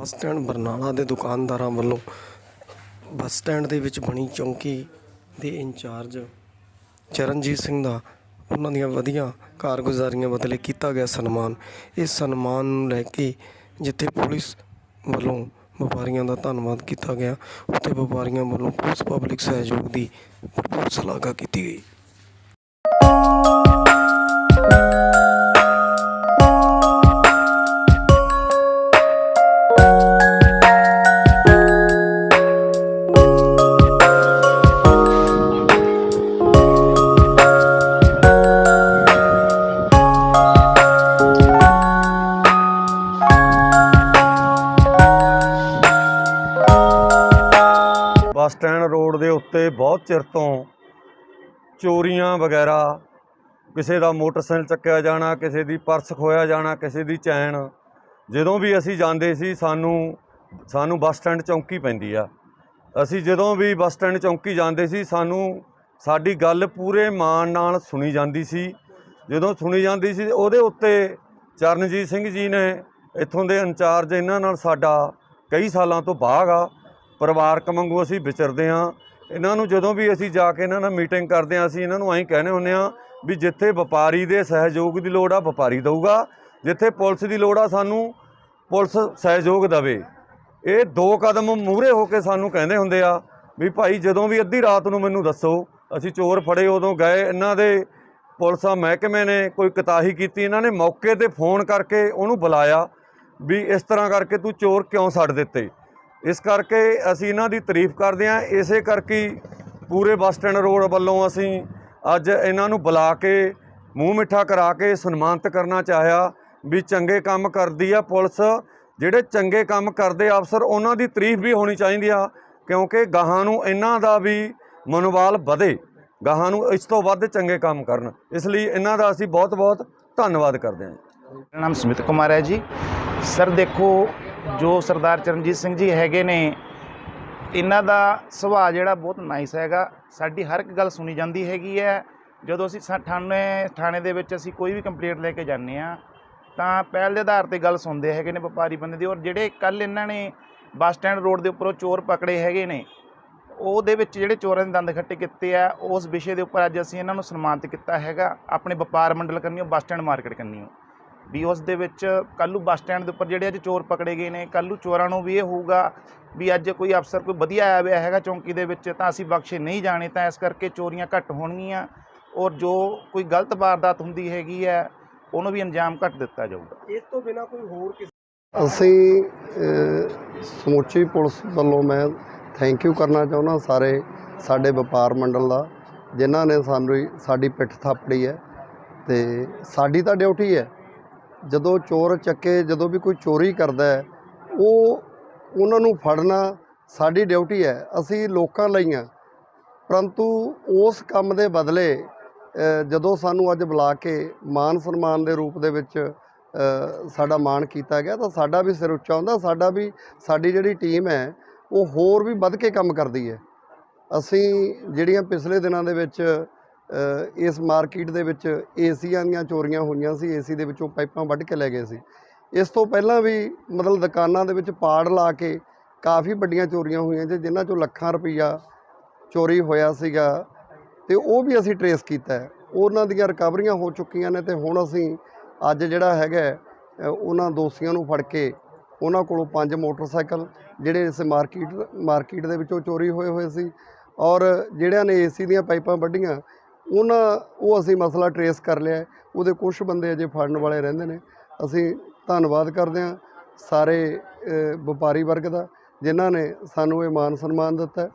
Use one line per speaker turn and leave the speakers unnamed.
Bus stand Barnala ਦੇ ਦੁਕਾਨਦਾਰਾਂ ਵੱਲੋਂ ਬੱਸ ਸਟੈਂਡ ਦੇ ਵਿੱਚ ਬਣੀ ਚੌਂਕੀ ਦੇ ਇੰਚਾਰਜ ਚਰਨਜੀਤ ਸਿੰਘ ਦਾ ਉਹਨਾਂ ਦੀਆਂ ਵਧੀਆ ਕਾਰਗੁਜ਼ਾਰੀਆਂ ਬਦਲੇ ਕੀਤਾ ਗਿਆ ਸਨਮਾਨ। ਇਸ ਸਨਮਾਨ ਨੂੰ ਲੈ ਕੇ ਜਿੱਥੇ ਪੁਲਿਸ ਵੱਲੋਂ ਵਪਾਰੀਆਂ ਦਾ ਧੰਨਵਾਦ ਕੀਤਾ ਗਿਆ, ਉੱਥੇ ਵਪਾਰੀਆਂ ਵੱਲੋਂ ਪੁਲਿਸ, ਪਬਲਿਕ ਸਹਿਯੋਗ ਦੀ ਭਰਪੂਰ ਸ਼ਲਾਘਾ ਕੀਤੀ ਗਈ।
ਰੋਡ ਦੇ ਉੱਤੇ ਬਹੁਤ ਚਿਰ ਤੋਂ ਚੋਰੀਆਂ ਵਗੈਰਾ, ਕਿਸੇ ਦਾ ਮੋਟਰਸਾਈਕਲ ਚੱਕਿਆ ਜਾਣਾ, ਕਿਸੇ ਦੀ ਪਰਸ ਖੋਇਆ ਜਾਣਾ, ਕਿਸੇ ਦੀ ਚੈਨ, ਜਦੋਂ ਵੀ ਅਸੀਂ ਜਾਂਦੇ ਸੀ ਸਾਨੂੰ ਸਾਨੂੰ ਬੱਸ ਸਟੈਂਡ ਚੌਂਕੀ ਪੈਂਦੀ ਆ। ਅਸੀਂ ਜਦੋਂ ਵੀ ਬੱਸ ਸਟੈਂਡ ਚੌਂਕੀ ਜਾਂਦੇ ਸੀ ਸਾਨੂੰ ਸਾਡੀ ਗੱਲ ਪੂਰੇ ਮਾਣ ਨਾਲ ਸੁਣੀ ਜਾਂਦੀ ਸੀ। ਜਦੋਂ ਸੁਣੀ ਜਾਂਦੀ ਸੀ ਉਹਦੇ ਉੱਤੇ ਚਰਨਜੀਤ ਸਿੰਘ ਜੀ ਨੇ ਇੱਥੋਂ ਦੇ ਇੰਚਾਰਜ ਇਹਨਾਂ ਨਾਲ ਸਾਡਾ ਕਈ ਸਾਲਾਂ ਤੋਂ ਬਾਗ ਆ। ਪਰਿਵਾਰਕ ਵਾਂਗੂ ਅਸੀਂ ਵਿਚਰਦੇ ਹਾਂ। ਇਹਨਾਂ ਨੂੰ ਜਦੋਂ ਵੀ ਅਸੀਂ ਜਾ ਕੇ ਇਹਨਾਂ ਨਾਲ ਮੀਟਿੰਗ ਕਰਦੇ ਹਾਂ, ਅਸੀਂ ਇਹਨਾਂ ਨੂੰ ਐਂ ਕਹਿੰਦੇ ਹੁੰਦੇ ਹਾਂ ਵੀ ਜਿੱਥੇ ਵਪਾਰੀ ਦੇ ਸਹਿਯੋਗ ਦੀ ਲੋੜ ਆ, ਵਪਾਰੀ ਦਊਗਾ। ਜਿੱਥੇ ਪੁਲਿਸ ਦੀ ਲੋੜ ਆ, ਸਾਨੂੰ ਪੁਲਿਸ ਸਹਿਯੋਗ ਦੇਵੇ। ਇਹ ਦੋ ਕਦਮ ਮੂਹਰੇ ਹੋ ਕੇ ਸਾਨੂੰ ਕਹਿੰਦੇ ਹੁੰਦੇ ਆ ਵੀ ਭਾਈ ਜਦੋਂ ਵੀ ਅੱਧੀ ਰਾਤ ਨੂੰ ਮੈਨੂੰ ਦੱਸੋ, ਅਸੀਂ ਚੋਰ ਫੜੇ ਉਦੋਂ ਗਏ, ਇਹਨਾਂ ਦੇ ਪੁਲਿਸਾਂ ਮਹਿਕਮੇ ਨੇ ਕੋਈ ਕਤਾਹੀ ਕੀਤੀ, ਇਹਨਾਂ ਨੇ ਮੌਕੇ ਤੇ ਫੋਨ ਕਰਕੇ ਉਹਨੂੰ ਬੁਲਾਇਆ ਵੀ ਇਸ ਤਰ੍ਹਾਂ ਕਰਕੇ ਤੂੰ ਚੋਰ ਕਿਉਂ ਛੱਡ ਦਿੱਤੇ? ਇਸ ਕਰਕੇ ਅਸੀਂ ਇਹਨਾਂ ਦੀ ਤਾਰੀਫ ਕਰਦੇ ਹਾਂ। ਇਸੇ ਕਰਕੇ ਪੂਰੇ ਬੱਸ ਸਟੈਂਡ ਰੋਡ ਵੱਲੋਂ ਅਸੀਂ ਅੱਜ ਇਹਨਾਂ ਨੂੰ ਬੁਲਾ ਕੇ, ਮੂੰਹ ਮਿੱਠਾ ਕਰਾ ਕੇ ਸਨਮਾਨਿਤ ਕਰਨਾ ਚਾਹਿਆ ਵੀ ਚੰਗੇ ਕੰਮ ਕਰਦੀ ਆ ਪੁਲਿਸ। ਜਿਹੜੇ ਚੰਗੇ ਕੰਮ ਕਰਦੇ ਅਫਸਰ, ਉਹਨਾਂ ਦੀ ਤਾਰੀਫ ਵੀ ਹੋਣੀ ਚਾਹੀਦੀ ਆ, ਕਿਉਂਕਿ ਗਾਹਾਂ ਨੂੰ ਇਹਨਾਂ ਦਾ ਵੀ ਮਨੋਬਲ ਵਧੇ। ਗਾਹਾਂ ਨੂੰ ਇਸ ਤੋਂ ਵੱਧ ਚੰਗੇ ਕੰਮ ਕਰਨ। ਇਸ ਲਈ ਇਹਨਾਂ ਦਾ ਅਸੀਂ ਬਹੁਤ ਬਹੁਤ ਧੰਨਵਾਦ ਕਰਦੇ ਹਾਂ।
ਮੇਰਾ ਨਾਮ ਸੁਮਿਤ ਕੁਮਾਰ ਹੈ ਜੀ। ਸਰ, ਦੇਖੋ ਜੋ ਸਰਦਾਰ ਚਰਨਜੀਤ ਸਿੰਘ ਜੀ ਹੈਗੇ ਨੇ, ਇਹਨਾਂ ਦਾ ਸੁਭਾਅ ਜਿਹੜਾ ਬਹੁਤ ਨਾਈਸ ਹੈਗਾ। ਸਾਡੀ ਹਰ ਇੱਕ ਗੱਲ ਸੁਣੀ ਜਾਂਦੀ ਹੈਗੀ ਹੈ। ਜਦੋਂ ਅਸੀਂ ਸਾ- ਥਾਣੇ ਥਾਣੇ ਦੇ ਵਿੱਚ ਅਸੀਂ ਕੋਈ ਵੀ ਕੰਪਲੇਂਟ ਲੈ ਕੇ ਜਾਂਦੇ ਆ ਤਾਂ ਪਹਿਲ ਦੇ ਆਧਾਰ ਤੇ ਗੱਲ ਸੁਣਦੇ ਹੈਗੇ ਨੇ ਵਪਾਰੀ ਬੰਦੇ ਦੀ। ਔਰ ਜਿਹੜੇ ਕੱਲ ਇਹਨਾਂ ਨੇ ਬੱਸ ਸਟੈਂਡ ਰੋਡ ਦੇ ਉੱਪਰੋਂ ਚੋਰ ਪਕੜੇ ਹੈਗੇ ਨੇ, ਉਹਦੇ ਵਿੱਚ ਜਿਹੜੇ ਚੋਰਾਂ ਦੇ ਦੰਦ ਖੱਟੇ ਕੀਤੇ ਆ, ਉਸ ਵਿਸ਼ੇ ਦੇ ਉੱਪਰ ਅੱਜ ਅਸੀਂ ਇਹਨਾਂ ਨੂੰ ਸਨਮਾਨਿਤ ਕੀਤਾ ਹੈਗਾ। ਆਪਣੇ ਵਪਾਰ ਮੰਡਲ ਕੰਨੀਓ ਬੱਸ ਸਟੈਂਡ ਮਾਰਕੀਟ ਕੰਨੀਓ ਵੀ ਉਸ ਦੇ ਵਿੱਚ ਕੱਲ੍ਹ ਨੂੰ ਬੱਸ ਸਟੈਂਡ ਦੇ ਉੱਪਰ ਜਿਹੜੇ ਅੱਜ ਚੋਰ ਪਕੜੇ ਗਏ ਨੇ ਕੱਲ੍ਹ ਨੂੰ ਚੋਰਾਂ ਨੂੰ ਵੀ ਇਹ ਹੋਊਗਾ ਵੀ ਅੱਜ ਕੋਈ ਅਫਸਰ ਕੋਈ ਵਧੀਆ ਆਇਆ ਹੋਇਆ ਹੈਗਾ ਚੌਂਕੀ ਦੇ ਵਿੱਚ ਤਾਂ ਅਸੀਂ ਬਖਸ਼ੇ ਨਹੀਂ ਜਾਣੇ ਤਾਂ ਇਸ ਕਰਕੇ ਚੋਰੀਆਂ ਘੱਟ ਹੋਣਗੀਆਂ ਔਰ ਜੋ ਕੋਈ ਗਲਤ ਵਾਰਦਾਤ ਹੁੰਦੀ ਹੈਗੀ ਹੈ ਉਹਨੂੰ ਵੀ ਅੰਜਾਮ ਘੱਟ ਦਿੱਤਾ ਜਾਊਗਾ।
ਇਸ ਤੋਂ ਬਿਨਾ ਕੋਈ ਹੋਰ
ਅਸੀਂ ਸਮੁੱਚੀ ਪੁਲਿਸ ਵੱਲੋਂ ਮੈਂ ਥੈਂਕ ਯੂ ਕਰਨਾ ਚਾਹੁੰਦਾ ਸਾਰੇ ਸਾਡੇ ਵਪਾਰ ਮੰਡਲ ਦਾ ਜਿਨ੍ਹਾਂ ਨੇ ਸਾਨੂੰ ਸਾਡੀ ਪਿੱਠ ਥਾਪੜੀ ਹੈ ਤੇ ਸਾਡੀ ਤਾਂ ਡਿਊਟੀ ਹੈ। ਜਦੋਂ ਚੋਰ ਚੱਕੇ, ਜਦੋਂ ਵੀ ਕੋਈ ਚੋਰੀ ਕਰਦਾ ਹੈ, ਉਹ ਉਹਨਾਂ ਨੂੰ ਫੜਨਾ ਸਾਡੀ ਡਿਊਟੀ ਹੈ। ਅਸੀਂ ਲੋਕਾਂ ਲਈ ਹਾਂ। ਪਰੰਤੂ ਉਸ ਕੰਮ ਦੇ ਬਦਲੇ ਜਦੋਂ ਸਾਨੂੰ ਅੱਜ ਬੁਲਾ ਕੇ ਮਾਨ ਸਨਮਾਨ ਦੇ ਰੂਪ ਦੇ ਵਿੱਚ ਸਾਡਾ ਮਾਣ ਕੀਤਾ ਗਿਆ, ਤਾਂ ਸਾਡਾ ਵੀ ਸਿਰ ਉੱਚਾ ਹੁੰਦਾ, ਸਾਡਾ ਵੀ, ਸਾਡੀ ਜਿਹੜੀ ਟੀਮ ਹੈ, ਉਹ ਹੋਰ ਵੀ ਵੱਧ ਕੇ ਕੰਮ ਕਰਦੀ ਹੈ। ਅਸੀਂ ਜਿਹੜੀਆਂ ਪਿਛਲੇ ਦਿਨਾਂ ਦੇ ਵਿੱਚ ਇਸ ਮਾਰਕੀਟ ਦੇ ਵਿੱਚ ਏਸੀਆਂ ਦੀਆਂ ਚੋਰੀਆਂ ਹੋਈਆਂ ਸੀ, ਏਸੀ ਦੇ ਵਿੱਚੋਂ ਪਾਈਪਾਂ ਵੱਢ ਕੇ ਲੈ ਗਏ ਸੀ। ਇਸ ਤੋਂ ਪਹਿਲਾਂ ਵੀ ਮਤਲਬ ਦੁਕਾਨਾਂ ਦੇ ਵਿੱਚ ਪਾੜ ਲਾ ਕੇ ਕਾਫੀ ਵੱਡੀਆਂ ਚੋਰੀਆਂ ਹੋਈਆਂ ਜੇ, ਜਿਨ੍ਹਾਂ ਚੋਂ ਲੱਖਾਂ ਰੁਪਈਆ ਚੋਰੀ ਹੋਇਆ ਸੀਗਾ ਤੇ ਉਹ ਵੀ ਅਸੀਂ ਟਰੇਸ ਕੀਤਾ ਹੈ। ਉਹਨਾਂ ਦੀਆਂ ਰਿਕਵਰੀਆਂ ਹੋ ਚੁੱਕੀਆਂ ਨੇ ਤੇ ਹੁਣ ਅਸੀਂ ਅੱਜ ਜਿਹੜਾ ਹੈਗਾ ਉਹਨਾਂ ਦੋਸ਼ੀਆਂ ਨੂੰ ਫੜ ਕੇ ਉਹਨਾਂ ਕੋਲੋਂ ਪੰਜ ਮੋਟਰਸਾਈਕਲ ਜਿਹੜੇ ਇਸ ਮਾਰਕੀਟ ਮਾਰਕੀਟ ਦੇ ਵਿੱਚੋਂ ਚੋਰੀ ਹੋਏ ਹੋਏ ਸੀ ਔਰ ਜਿਹੜਿਆਂ ਨੇ ਏਸੀ ਦੀਆਂ ਪਾਈਪਾਂ ਵੱਢੀਆਂ ਉਹਨਾਂ, ਉਹ ਅਸੀਂ ਮਸਲਾ ਟਰੇਸ ਕਰ ਲਿਆ ਹੈ। ਉਹਦੇ ਕੁਝ ਬੰਦੇ ਅਜੇ ਫੜਨ ਵਾਲੇ ਰਹਿੰਦੇ ਨੇ ਅਸੀਂ ਧੰਨਵਾਦ ਕਰਦੇ ਹਾਂ ਸਾਰੇ ਵਪਾਰੀ ਵਰਗ ਦਾ, ਜਿਨ੍ਹਾਂ ਨੇ ਸਾਨੂੰ ਇਹ ਮਾਨ ਸਨਮਾਨ ਦਿੱਤਾ